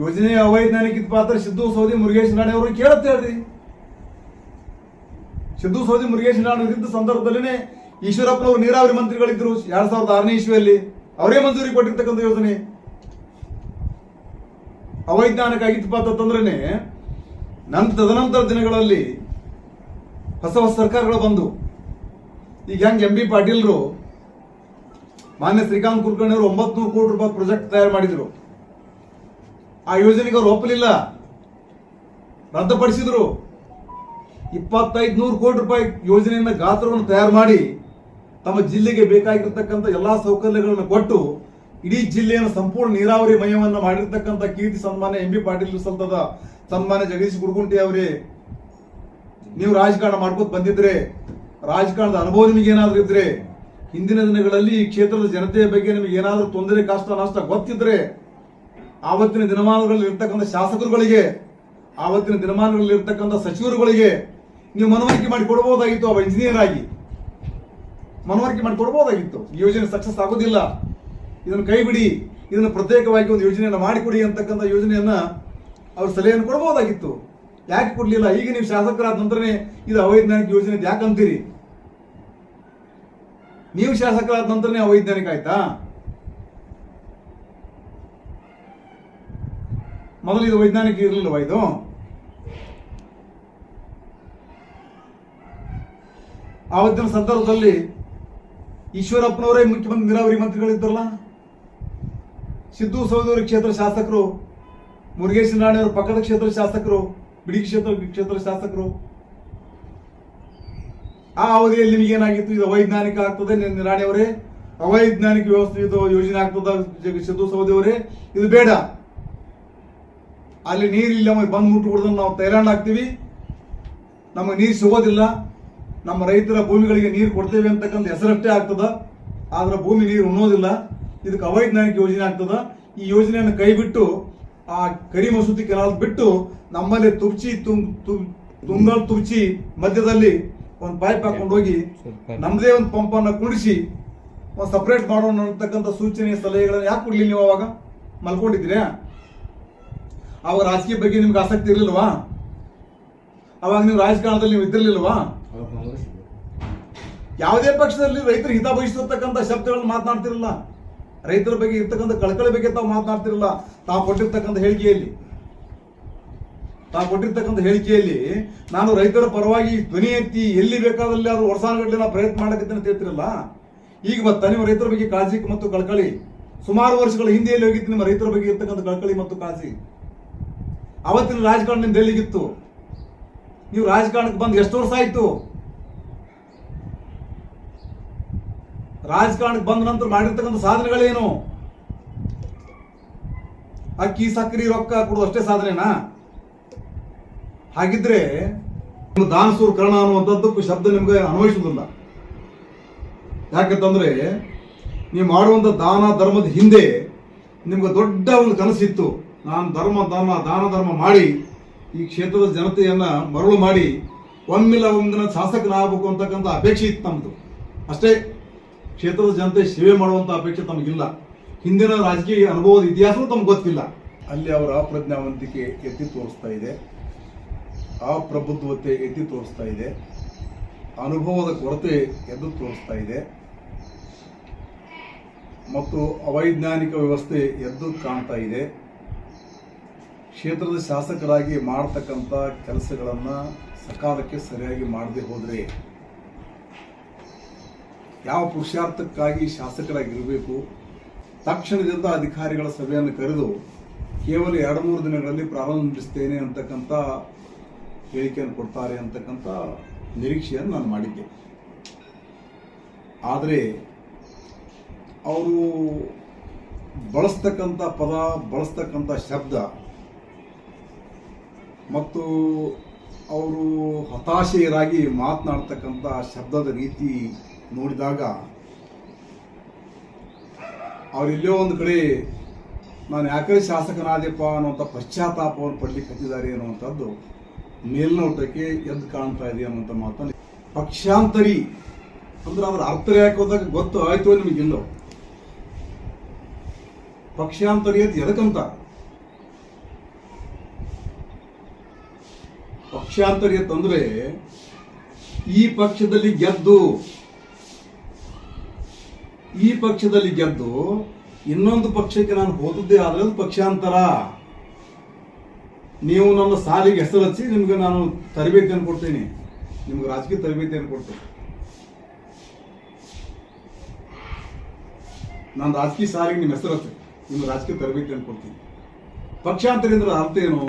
ಯೋಜನೆ ಅವೈಜ್ಞಾನಿಕ ಪಾತ್ರ ಸಿದ್ದು ಸೌದಿ ಮುರುಗೇಶ್ ನಾಡೆ ಅವರು ಕೇಳತ್ತೆ ಹೇಳ್ರಿ. ಸಿದ್ದು ಸೌದಿ ಮುರುಗೇಶ್ ನಾಡು ಇದ್ದ ಸಂದರ್ಭದಲ್ಲಿನೇ ಈಶ್ವರಪ್ಪನವರು ನೀರಾವರಿ ಮಂತ್ರಿಗಳಿದ್ರು ಎರಡ್ ಸಾವಿರದ ಆರನೇ ಇಸ್ವಿಯಲ್ಲಿ. ಅವರೇ ಮಂಜೂರಿ ಕೊಟ್ಟಿರ್ತಕ್ಕಂಥ ಯೋಜನೆ. ಅವೈಜ್ಞಾನಿಕ ಆಗಿತ್ತಪ್ಪ ತಂದ್ರೆ ನಂತರ ತದನಂತರ ದಿನಗಳಲ್ಲಿ ಹೊಸ ಹೊಸ ಸರ್ಕಾರಗಳು ಬಂದು. ಈಗ ಹೆಂಗ್ ಎಂ ಬಿ ಪಾಟೀಲ್ರು ಮಾನ್ಯ ಶ್ರೀಕಾಂತ್ ಕುಲಕರ್ಣಿ ಅವರು ಒಂಬತ್ತು ನೂರು ಕೋಟಿ ರೂಪಾಯಿ ಪ್ರಾಜೆಕ್ಟ್ ತಯಾರು ಮಾಡಿದ್ರು. ಆ ಯೋಜನೆಗೆ ಅವ್ರು ಒಪ್ಪಲಿಲ್ಲ. ರದ್ದುಪಡಿಸಿದ್ರು. ಇಪ್ಪತ್ತೈದು ನೂರು ಕೋಟಿ ರೂಪಾಯಿ ಯೋಜನೆಯನ್ನ ಗಾತ್ರವನ್ನು ತಯಾರು ಮಾಡಿ ತಮ್ಮ ಜಿಲ್ಲೆಗೆ ಬೇಕಾಗಿರ್ತಕ್ಕಂಥ ಎಲ್ಲಾ ಸೌಕರ್ಯಗಳನ್ನು ಕೊಟ್ಟು ಇಡೀ ಜಿಲ್ಲೆಯನ್ನು ಸಂಪೂರ್ಣ ನೀರಾವರಿ ಮಯವನ್ನು ಮಾಡಿರ್ತಕ್ಕಂಥ ಕೀರ್ತಿ ಸನ್ಮಾನ್ಯ ಎಂ ಬಿ ಪಾಟೀಲ್ ಸಲ್ತದ ಸನ್ಮಾನ್ಯ ಜಗದೀಶ್ ಗುರುಗುಂಟಿ ಅವರೇ, ನೀವು ರಾಜಕಾರಣ ಮಾಡ್ಕೋತ ಬಂದಿದ್ರೆ, ರಾಜಕಾರಣದ ಅನುಭವ ನಿಮಗೆ ಏನಾದ್ರೂ ಇದ್ರೆ, ಹಿಂದಿನ ದಿನಗಳಲ್ಲಿ ಈ ಕ್ಷೇತ್ರದ ಜನತೆಯ ಬಗ್ಗೆ ನಿಮಗೆ ಏನಾದರೂ ತೊಂದರೆ, ಕಷ್ಟ, ನಷ್ಟ ಗೊತ್ತಿದ್ರೆ ಆವತ್ತಿನ ದಿನಮಾನಗಳಲ್ಲಿ ಇರ್ತಕ್ಕಂಥ ಶಾಸಕರುಗಳಿಗೆ, ಆವತ್ತಿನ ದಿನಮಾನಗಳಲ್ಲಿ ಇರ್ತಕ್ಕಂಥ ಸಚಿವರುಗಳಿಗೆ ನೀವು ಮನವರಿಕೆ ಮಾಡಿ ಕೊಡಬಹುದಾಗಿತ್ತು ಅವ ಇಂಜಿನಿಯರ್ ಆಗಿ. ಮನವರಿಕೆ ಮಾಡಿ ಕೊಡಬಹುದಾಗಿತ್ತು. ಈ ಯೋಜನೆ ಸಕ್ಸಸ್ ಆಗೋದಿಲ್ಲ. ಇದನ್ನು ಕೈ ಬಿಡಿ ಇದನ್ನು ಪ್ರತ್ಯೇಕವಾಗಿ ಒಂದು ಯೋಜನೆಯನ್ನು ಮಾಡಿಕೊಡಿ ಅಂತಕ್ಕಂಥ ಯೋಜನೆಯನ್ನ ಅವ್ರ ಸಲಹೆಯನ್ನು ಕೊಡಬಹುದಾಗಿತ್ತು. ಯಾಕೆ ಕೊಡಲಿಲ್ಲ? ಈಗ ನೀವು ಶಾಸಕರಾದ ನಂತರನೇ ಇದು ಅವೈಜ್ಞಾನಿಕ ಯೋಜನೆ ಯಾಕಂತೀರಿ? ನೀವು ಶಾಸಕರಾದ ನಂತರನೇ ಅವೈಜ್ಞಾನಿಕ ಆಯ್ತಾ? ಮೊದಲು ಇದು ವೈಜ್ಞಾನಿಕ ಇರಲಿಲ್ಲವಾ ಇದು? ಆವತ್ತಿನ ಸಂದರ್ಭದಲ್ಲಿ ಈಶ್ವರಪ್ಪನವರೇ ಮುಖ್ಯಮಂತ್ರಿ, ನೀರಾವರಿ ಮಂತ್ರಿಗಳಿದ್ದರಲ್ಲ? ಸಿದ್ದು ಸೌದೂರಿ ಕ್ಷೇತ್ರ ಶಾಸಕರು, ಮುರುಗೇಶ್ ನಾಣಿಯವರು ಪಕ್ಕದ ಕ್ಷೇತ್ರ ಶಾಸಕರು, ಬಿಡಿ ಕ್ಷೇತ್ರ ಕ್ಷೇತ್ರ ಶಾಸಕರು. ಆ ಅವಧಿಯಲ್ಲಿ ನಿಮಗೆ ಏನಾಗಿತ್ತು ಇದು ಅವೈಜ್ಞಾನಿಕ ಆಗ್ತದೆ ರಾಣಿಯವರೇ ಅವೈಜ್ಞಾನಿಕ ವ್ಯವಸ್ಥೆ ಇದು ಯೋಜನೆ ಆಗ್ತದ ಸಿದ್ದು ಸೌದಿ ಅವರೇ. ಇದು ಬೇಡ. ಅಲ್ಲಿ ನೀರಿಲ್ಲ ಬಂದು ಮುಟ್ಟು ಕುಡ್ದು ನಾವು ತೈರಾಣ ಆಗ್ತೀವಿ. ನಮಗೆ ನೀರು ಸಿಗೋದಿಲ್ಲ. ನಮ್ಮ ರೈತರ ಭೂಮಿಗಳಿಗೆ ನೀರು ಕೊಡ್ತೇವೆ ಅಂತಕ್ಕಂಥ ಹೆಸರಷ್ಟೇ ಆಗ್ತದ. ಆದ್ರೆ ಭೂಮಿ ನೀರು ಉಣ್ಣೋದಿಲ್ಲ. ಇದಕ್ಕೆ ಅವೈಜ್ಞಾನಿಕ ಯೋಜನೆ ಆಗ್ತದ. ಈ ಯೋಜನೆಯನ್ನು ಕೈಬಿಟ್ಟು ಆ ಕರಿ ಮಸೂತಿ ಕೆನಾಲ್ ಬಿಟ್ಟು ನಮ್ಮಲ್ಲಿ ತುರ್ಚಿ ತುಂಗಲ್ ತುರ್ಚಿ ಮಧ್ಯದಲ್ಲಿ ಒಂದು ಪೈಪ್ ಹಾಕೊಂಡು ಹೋಗಿ ನಮ್ಮದೇ ಒಂದು ಪಂಪನ್ನು ಕುಡಿಸಿ ಒಂದು ಸಪರೇಟ್ ಮಾಡೋಣ ಅಂತಕ್ಕಂಥ ಸೂಚನೆ ಸಲಹೆಗಳನ್ನು ಯಾಕೆ ಕೊಡ್ಲಿಲ್ಲ ನೀವು ಅವಾಗ? ಮಲ್ಕೊಂಡಿದ್ದೀರಾ? ಅವಾಗ ರಾಜಕೀಯ ಬಗ್ಗೆ ನಿಮ್ಗೆ ಆಸಕ್ತಿ ಇರಲಿಲ್ವಾ? ಅವಾಗ ನೀವು ರಾಜಕಾರಣದಲ್ಲಿ ನೀವು ಇದ್ದಿರ್ಲಿಲ್ವಾ? ಯಾವುದೇ ಪಕ್ಷದಲ್ಲಿ ರೈತರ ಹಿತ ಬಯಸಿರ್ತಕ್ಕಂಥ ಶಬ್ದಗಳನ್ನು ಮಾತನಾಡ್ತಿರಲ್ಲ. ರೈತರ ಬಗ್ಗೆ ಇರ್ತಕ್ಕಂಥ ಕಳಕಳಿ ಬಗ್ಗೆ ತಾವು ಮಾತನಾಡ್ತಿರಲ್ಲ. ತಾವು ಕೊಟ್ಟಿರ್ತಕ್ಕಂಥ ಹೇಳಿಕೆಯಲ್ಲಿ. ತಾವು ಕೊಟ್ಟಿರ್ತಕ್ಕಂಥ ಹೇಳಿಕೆಯಲ್ಲಿ ನಾನು ರೈತರ ಪರವಾಗಿ ಧ್ವನಿ ಎತ್ತಿ ಎಲ್ಲಿ ಬೇಕಾದಲ್ಲಿ ಅದು ವರ್ಷಾನುಗಟ್ಟಲೆ ನಾವು ಪ್ರಯತ್ನ ಮಾಡಕತ್ತೀನಿ ಅಂತ ಈಗ ಬತ್ತ ನಿಮ್ಮ ರೈತರ ಬಗ್ಗೆ ಕಾಳಜಿ ಮತ್ತು ಕಳಕಳಿ ಸುಮಾರು ವರ್ಷಗಳ ಹಿಂದೆಯಲ್ಲಿ ಹೋಗಿತ್ತು ನಿಮ್ಮ ರೈತರ ಬಗ್ಗೆ ಇರ್ತಕ್ಕಂಥ ಕಳಕಳಿ ಮತ್ತು ಕಾಳಜಿ. ಅವತ್ತಿನ ರಾಜಕಾರಣ ನಿಮ್ದು ಎಲ್ಲಿಗಿತ್ತು ನೀವು ರಾಜಕಾರಣಕ್ಕೆ ಬಂದು ಎಷ್ಟು ವರ್ಷ ಆಯ್ತು? ರಾಜಕಾರಣಕ್ಕೆ ಬಂದ ನಂತರ ಮಾಡಿರ್ತಕ್ಕಂಥ ಸಾಧನೆಗಳೇನು? ಅಕ್ಕಿ ಸಕ್ರಿ ರೊಕ್ಕ ಕೊಡೋದು ಅಷ್ಟೇ ಸಾಧನೆನಾ? ಹಾಗಿದ್ರೆ ದಾನಸೂರ್ ಕರ್ಣ ಅನ್ನುವಂಥದ್ದಕ್ಕೂ ಶಬ್ದ ನಿಮ್ಗೆ ಅನ್ವಯಿಸುವುದಿಲ್ಲ. ಯಾಕಂತಂದ್ರೆ ನೀವು ಮಾಡುವಂತ ದಾನ, ಧರ್ಮದ ಹಿಂದೆ ನಿಮ್ಗೆ ದೊಡ್ಡ ಒಂದು ಕನಸಿತ್ತು. ನಾನು ಧರ್ಮ ಧರ್ಮ, ದಾನ, ಧರ್ಮ ಮಾಡಿ ಈ ಕ್ಷೇತ್ರದ ಜನತೆಯನ್ನ ಮರಳು ಮಾಡಿ ಒಮ್ಮಿಲ್ಲ ಒಂದಿನ ಶಾಸಕನಾಗಬೇಕು ಅಂತಕ್ಕಂಥ ಅಪೇಕ್ಷೆ ಇತ್ತು ನಮ್ಮದು ಅಷ್ಟೇ ಕ್ಷೇತ್ರದ ಜನತೆ ಸೇವೆ ಮಾಡುವಂತ ಅಪೇಕ್ಷೆ ತಮಗಿಲ್ಲ. ಹಿಂದಿನ ರಾಜಕೀಯ ಅನುಭವದ ಇತಿಹಾಸವೂ ತಮ್ಗೆ ಗೊತ್ತಿಲ್ಲ. ಅಲ್ಲಿ ಅವರ ಅಪ್ರಜ್ಞಾವಂತಿಕೆ ಎತ್ತಿ ತೋರಿಸ್ತಾ ಇದೆ. ಅಪ್ರಬುದ್ಧತೆ ಎತ್ತಿ ತೋರಿಸ್ತಾ ಇದೆ. ಅನುಭವದ ಕೊರತೆ ಎದ್ದು ತೋರಿಸ್ತಾ ಇದೆ. ಮತ್ತು ಅವೈಜ್ಞಾನಿಕ ವ್ಯವಸ್ಥೆ ಎದ್ದು ಕಾಣ್ತಾ ಇದೆ. ಕ್ಷೇತ್ರದ ಶಾಸಕರಾಗಿ ಮಾಡತಕ್ಕಂಥ ಕೆಲಸಗಳನ್ನು ಸಕಾಲಕ್ಕೆ ಸರಿಯಾಗಿ ಮಾಡದೆ ಹೋದರೆ ಯಾವ ಪುರುಷಾರ್ಥಕ್ಕಾಗಿ ಶಾಸಕರಾಗಿರಬೇಕು? ತಕ್ಷಣದಿಂದ ಅಧಿಕಾರಿಗಳ ಸಭೆಯನ್ನು ಕರೆದು ಕೇವಲ ಎರಡು ಮೂರು ದಿನಗಳಲ್ಲಿ ಪ್ರಾರಂಭಿಸ್ತೇನೆ ಅಂತಕ್ಕಂಥ ಹೇಳಿಕೆಯನ್ನು ಕೊಡ್ತಾರೆ ಅಂತಕ್ಕಂಥ ನಿರೀಕ್ಷೆಯನ್ನು ನಾನು ಮಾಡಿದ್ದೆ. ಆದರೆ ಅವರು ಬಳಸ್ತಕ್ಕಂಥ ಪದ ಬಳಸ್ತಕ್ಕಂಥ ಶಬ್ದ ಮತ್ತು ಅವರು ಹತಾಶೆಯರಾಗಿ ಮಾತನಾಡ್ತಕ್ಕಂಥ ಶಬ್ದದ ರೀತಿ ನೋಡಿದಾಗ ಅವರೆಲ್ಲೋ ಒಂದು ಕಡೆ ನಾನು ಯಾಕೆ ಶಾಸಕನಾದೆಪ್ಪ ಅನ್ನುವಂಥ ಪಶ್ಚಾತ್ತಾಪವನ್ನು ಪಡ್ಲಿಕ್ಕೆ ಹತ್ತಿದ್ದಾರೆ ಅನ್ನುವಂಥದ್ದು ಮೇಲ್ನೋಟಕ್ಕೆ ಎದ್ದು ಕಾಣ್ತಾ ಇದೆ ಅನ್ನುವಂಥ ಮಾತನ್ನು ಪಕ್ಷಾಂತರಿ ಅಂದ್ರೆ ಅವ್ರ ಅರ್ಥ ಯಾಕೆ ಹೋದಾಗ ಗೊತ್ತು ಆಯ್ತು ನಿಮಗಿಲ್ಲೋ. ಪಕ್ಷಾಂತರಿ ಅಂತ ಎದಕ್ಕಂತ? ಪಕ್ಷಾಂತರ ತಂದ್ರೆ ಈ ಪಕ್ಷದಲ್ಲಿ ಗೆದ್ದು, ಈ ಪಕ್ಷದಲ್ಲಿ ಗೆದ್ದು, ಇನ್ನೊಂದು ಪಕ್ಷಕ್ಕೆ ನಾನು ಹೋದದ್ದೇ ಆದರೆ ಅದು ಪಕ್ಷಾಂತರ. ನೀವು ನನ್ನ ಸಾಲಿಗೆ ಹೆಸರು ಹಚ್ಚಿ ನಿಮ್ಗೆ ನಾನು ತರಬೇತಿಯನ್ನು ಕೊಡ್ತೀನಿ. ನಿಮ್ಗೆ ರಾಜಕೀಯ ತರಬೇತಿಯನ್ನು ಕೊಡ್ತೀನಿ. ನಾನು ರಾಜಕೀಯ ಸಾಲಿಗೆ ನಿಮ್ಮ ಹೆಸರು ಹಚ್ಚಿ ನಿಮ್ಗೆ ರಾಜಕೀಯ ತರಬೇತಿಯನ್ನು ಕೊಡ್ತೀನಿ. ಪಕ್ಷಾಂತರ ಅಂದ್ರೆ ಅರ್ಥ ಏನು?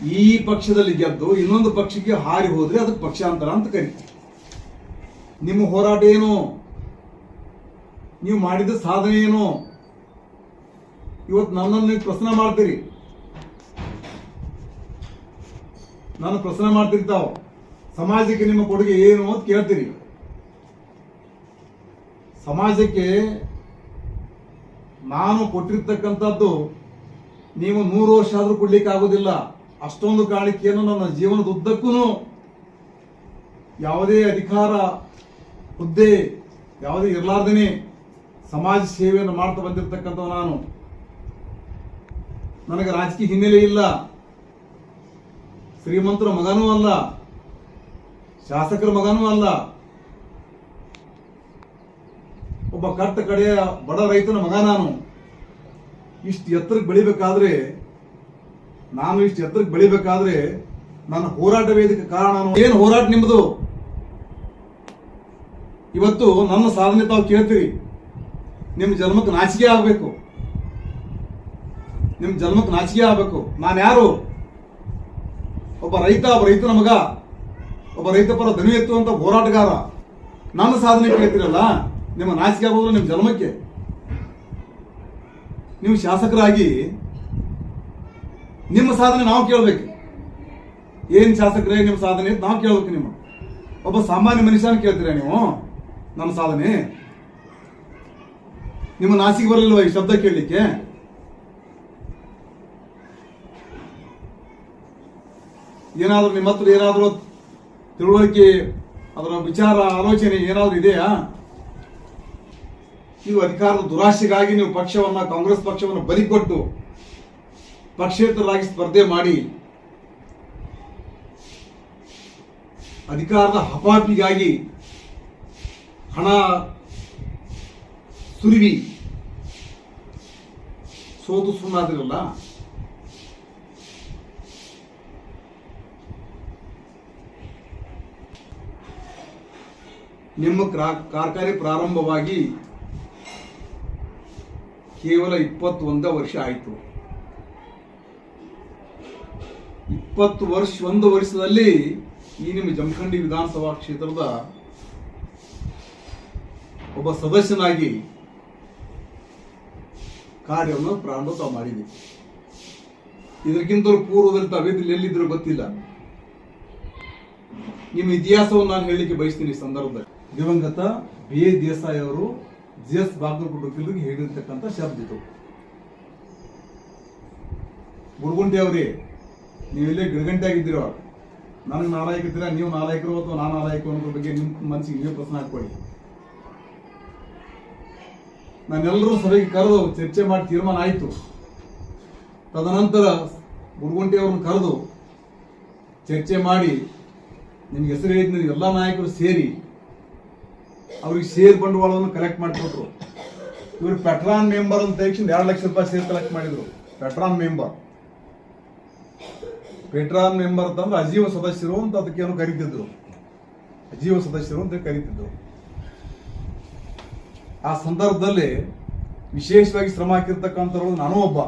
ಈ ಪಕ್ಷದಲ್ಲಿ ಗೆದ್ದು ಇನ್ನೊಂದು ಪಕ್ಷಕ್ಕೆ ಹಾರಿ ಹೋದ್ರೆ ಅದಕ್ಕೆ ಪಕ್ಷಾಂತರ ಅಂತ ಕರಿತೀವಿ. ನಿಮ್ಮ ಹೋರಾಟ ಏನು? ನೀವು ಮಾಡಿದ ಸಾಧನೆ ಏನು? ಇವತ್ತು ನನ್ನನ್ನು ನೀವು ಪ್ರಶ್ನೆ ಮಾಡ್ತೀರಿ. ನಾನು ಪ್ರಶ್ನೆ ಮಾಡ್ತಿರ್ತಾವ ಸಮಾಜಕ್ಕೆ ನಿಮ್ಮ ಕೊಡುಗೆ ಏನು ಅಂತ ಕೇಳ್ತೀರಿ. ಸಮಾಜಕ್ಕೆ ನಾನು ಕೊಟ್ಟಿರ್ತಕ್ಕಂಥದ್ದು ನೀವು ನೂರು ವರ್ಷ ಆದ್ರೂ ಕೊಡ್ಲಿಕ್ಕೆ ಆಗೋದಿಲ್ಲ ಅಷ್ಟೊಂದು ಕಾಣಿಕೆಯನ್ನು ನನ್ನ ಜೀವನದ ಉದ್ದಕ್ಕೂ ಯಾವುದೇ ಅಧಿಕಾರ, ಹುದ್ದೆ ಯಾವುದೇ ಇರಲಾರ್ದೇನೆ ಸಮಾಜ ಸೇವೆಯನ್ನು ಮಾಡ್ತಾ ಬಂದಿರತಕ್ಕಂಥವ ನಾನು. ನನಗೆ ರಾಜಕೀಯ ಹಿನ್ನೆಲೆ ಇಲ್ಲ. ಶ್ರೀಮಂತರ ಮಗನೂ ಅಲ್ಲ. ಶಾಸಕರ ಮಗನೂ ಅಲ್ಲ. ಒಬ್ಬ ಕಟ್ಟ ಕಡೆಯ ಬಡ ರೈತನ ಮಗ ನಾನು. ಇಷ್ಟು ಎತ್ತರಕ್ಕೆ ಬೆಳಿಬೇಕಾದ್ರೆ ನಾನು ಇಷ್ಟು ಎತ್ತರಕ್ಕೆ ಬೆಳಿಬೇಕಾದ್ರೆ ನನ್ನ ಹೋರಾಟ ವೇದಿಕೆ ಕಾರಣ ಏನು ಹೋರಾಟ ನಿಮ್ಮದು ಇವತ್ತು ನನ್ನ ಸಾಧನೆ ತಾವು ಕೇಳ್ತೀರಿ. ನಿಮ್ಮ ಜನ್ಮಕ್ಕೆ ನಾಚಿಕೆ ಆಗಬೇಕು. ನಿಮ್ಮ ಜನ್ಮಕ್ಕೆ ನಾಚಿಕೆ ಆಗಬೇಕು. ನಾನು ಯಾರು? ಒಬ್ಬ ರೈತ, ಒಬ್ಬ ರೈತನ ಮಗ, ಒಬ್ಬ ರೈತ ಪರ ಧ್ವನಿ ಎತ್ತುವಂತ ಹೋರಾಟಗಾರ. ನನ್ನ ಸಾಧನೆ ಕೇಳ್ತೀರಲ್ಲ? ನಿಮ್ಮ ನಾಚಿಕೆ ಆಗೋದು ನಿಮ್ಮ ಜನ್ಮಕ್ಕೆ. ನೀವು ಶಾಸಕರಾಗಿ ನಿಮ್ಮ ಸಾಧನೆ ನಾವು ಕೇಳಬೇಕು. ಏನು ಶಾಸಕರೇ ನಿಮ್ಮ ಸಾಧನೆ ಅಂತ ನಾವು ಕೇಳಬೇಕು ನಿಮ್ಮ ಒಬ್ಬ ಸಾಮಾನ್ಯ ಮನುಷ್ಯನ ಕೇಳ್ತೀರಾ ನೀವು? ನಮ್ಮ ಸಾಧನೆ? ನಿಮ್ಮ ನಾಸಿಗೆ ಬರಲಿಲ್ವ ಈ ಶಬ್ದ ಕೇಳಲಿಕ್ಕೆ? ಏನಾದರೂ ನಿಮ್ಮ ಹತ್ರ ಏನಾದರೂ ತಿಳುವಳಿಕೆ, ಅದರ ವಿಚಾರ, ಆಲೋಚನೆ ಏನಾದರೂ ಇದೆಯಾ? ನೀವು ಅಧಿಕಾರದ ದುರಾಶೆಗಾಗಿ ನೀವು ಪಕ್ಷವನ್ನ, ಕಾಂಗ್ರೆಸ್ ಪಕ್ಷವನ್ನು ಬಲಿಕೊಟ್ಟು ಪಕ್ಷೇತರರಾಗಿ ಸ್ಪರ್ಧೆ ಮಾಡಿ ಅಧಿಕಾರದ ಹಪಾಪಿಗಾಗಿ ಹಣ ಸುರಿವಿ. ಸೋತು ಸುಣ್ಣಾದಿರಲ್ಲ. ನಿಮ್ಮ ಕ್ರಾ- ಕಾರ್ಖಾನೆ ಪ್ರಾರಂಭವಾಗಿ ಕೇವಲ ಇಪ್ಪತ್ತೊಂದ ವರ್ಷ ಆಯಿತು. ಇಪ್ಪತ್ತು ವರ್ಷ, ಒಂದು ವರ್ಷದಲ್ಲಿ ಈ ನಿಮ್ಮ ಜಮಖಂಡಿ ವಿಧಾನಸಭಾ ಕ್ಷೇತ್ರದ ಒಬ್ಬ ಸದಸ್ಯನಾಗಿ ಕಾರ್ಯವನ್ನು ಪ್ರಾರಂಭ ಮಾಡಿದೆ. ಇದಕ್ಕಿಂತಲೂ ಪೂರ್ವದಲ್ಲಿ ತಾವೇದಿಲ್ಲ ಎಲ್ಲಿದ್ರು ಗೊತ್ತಿಲ್ಲ. ನಿಮ್ಮ ಇತಿಹಾಸವನ್ನು ನಾನು ಹೇಳಲಿಕ್ಕೆ ಬಯಸ್ತೀನಿ ಈ ಸಂದರ್ಭದಲ್ಲಿ. ದಿವಂಗತ ಬಿ. ಎ. ದೇಸಾಯಿ ಅವರು ಜಿ. ಎಸ್. ಬಾಗಲಕೋಟೆ ವಕೀಲರಿಗೆ ಹೇಳಿರ್ತಕ್ಕಂಥ ಶಬ್ದ ಇದು ಗುರುಗುಂಟೆ ಅವರೇ ನೀವಿಲ್ಲೇ ಗಿಡಗಂಟೆ ಆಗಿದ್ದೀರೋ ನನಗೆ ನಾಲಾಯಕ ನೀವು ನಾಲಾಯಕರು ಅಥವಾ ನಾನು ನಾಲಾಯಕು ಅನ್ನೋದ್ರ ಬಗ್ಗೆ ನಿಮ್ಮ ಮನಸ್ಸಿಗೆ ನೀವು ಪ್ರಶ್ನೆ ಹಾಕೊಳ್ಳಿ ನಾನೆಲ್ಲರೂ ಸಭೆಗೆ ಕರೆದು ಚರ್ಚೆ ಮಾಡಿ ತೀರ್ಮಾನ ಆಯಿತು. ತದನಂತರ ಗುರುಗುಂಟೆ ಅವ್ರನ್ನ ಕರೆದು ಚರ್ಚೆ ಮಾಡಿ ನಿಮ್ಗೆ ಹೆಸರು ಹೇಳಿದ ಎಲ್ಲ ನಾಯಕರು ಸೇರಿ ಅವ್ರಿಗೆ ಶೇರ್ ಬಂಡವಾಳವನ್ನು ಕಲೆಕ್ಟ್ ಮಾಡಿಕೊಟ್ರು. ಇವರು ಪೆಟ್ರಾನ್ ಮೆಂಬರ್ ಅಂತ ತಕ್ಷಣ ಎರಡು ಲಕ್ಷ ರೂಪಾಯಿ ಶೇರ್ ಕಲೆಕ್ಟ್ ಮಾಡಿದ್ರು. ಪೆಟ್ರಾನ್ ಮೆಂಬರ್ ಪೆಟ್ರಾನ್ ಮೆಂಬರ್ ಅಂತಂದ್ರೆ ಅಜೀವ ಸದಸ್ಯರು ಅಂತ ಅದಕ್ಕೇನು ಕರಿತಿದ್ರು. ಅಜೀವ ಸದಸ್ಯರು ಅಂತ ಕರಿತಿದ್ರು. ಆ ಸಂದರ್ಭದಲ್ಲಿ ವಿಶೇಷವಾಗಿ ಶ್ರಮ ಹಾಕಿರ್ತಕ್ಕಂಥವ್ರು ನಾನು ಒಬ್ಬ.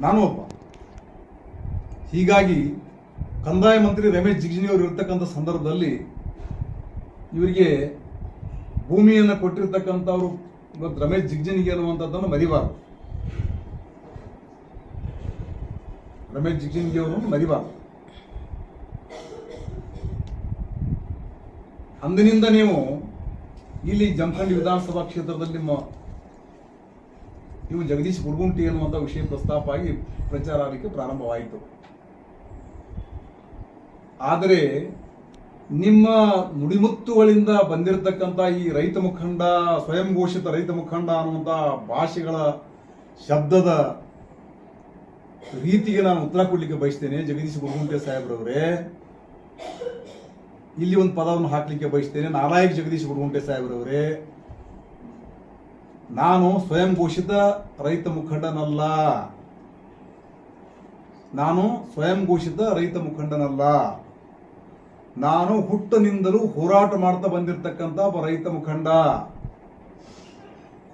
ನಾನು ಒಬ್ಬ. ಹೀಗಾಗಿ ಕಂದಾಯ ಮಂತ್ರಿ ರಮೇಶ್ ಜಿಗಜಿಣಿ ಅವರು ಇರ್ತಕ್ಕಂಥ ಸಂದರ್ಭದಲ್ಲಿ ಇವರಿಗೆ ಭೂಮಿಯನ್ನು ಕೊಟ್ಟಿರ್ತಕ್ಕಂಥವ್ರು ರಮೇಶ್ ಜಿಗಜಿಣಿಗೆ ಅನ್ನುವಂಥದ್ದನ್ನು ಮರಿಬಾರದು. ರಮೇಶ್ ಜಿಗಜಿಣಿಗೆ ಅವರನ್ನು ಮರಿಬಾರದು ಅಂದಿನಿಂದ ನೀವು ಇಲ್ಲಿ ಜಂಖಂಡಿ ವಿಧಾನಸಭಾ ಕ್ಷೇತ್ರದಲ್ಲಿ ನಿಮ್ಮ ನೀವು ಜಗದೀಶ್ ಗುರುಗುಂಟಿ ಅನ್ನುವಂಥ ವಿಷಯ ಪ್ರಸ್ತಾಪ ಆಗಿ ಪ್ರಚಾರ ಆಗಲಿಕ್ಕೆ ಪ್ರಾರಂಭವಾಯಿತು. ಆದರೆ ನಿಮ್ಮ ನುಡಿಮುತ್ತುಗಳಿಂದ ಬಂದಿರತಕ್ಕಂಥ ಈ ರೈತ ಮುಖಂಡ, ಸ್ವಯಂ ಘೋಷಿತ ರೈತ ಮುಖಂಡ ಅನ್ನುವಂಥ ಭಾಷೆಗಳ ಶಬ್ದದ ರೀತಿಗೆ ನಾನು ಉತ್ತರ ಕೊಡ್ಲಿಕ್ಕೆ ಬಯಸ್ತೇನೆ, ಜಗದೀಶ್ ಗುರುಗುಂಟೆ ಸಾಹೇಬ್ರವರೇ. ಇಲ್ಲಿ ಒಂದು ಪದವನ್ನು ಹಾಕ್ಲಿಕ್ಕೆ ಬಯಸ್ತೇನೆ ನಾಲಾಯಕ್ ಜಗದೀಶ್ ಗುರುಗುಂಟೆ ಸಾಹೇಬ್ರವರೇ. ನಾನು ಸ್ವಯಂ ಘೋಷಿತ ರೈತ ಮುಖಂಡನಲ್ಲ. ನಾನು ಸ್ವಯಂ ಘೋಷಿತ ರೈತ ಮುಖಂಡನಲ್ಲ. ನಾನು ಹುಟ್ಟನಿಂದಲೂ ಹೋರಾಟ ಮಾಡ್ತಾ ಬಂದಿರತಕ್ಕಂತ ರೈತ ಮುಖಂಡ.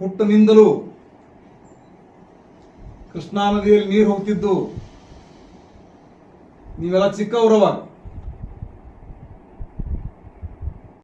ಹುಟ್ಟನಿಂದಲೂ ಕೃಷ್ಣಾ ನದಿಯಲ್ಲಿ ನೀರು ಹೋಗ್ತಿದ್ದು. ನೀವೆಲ್ಲ ಚಿಕ್ಕವರವಾಗ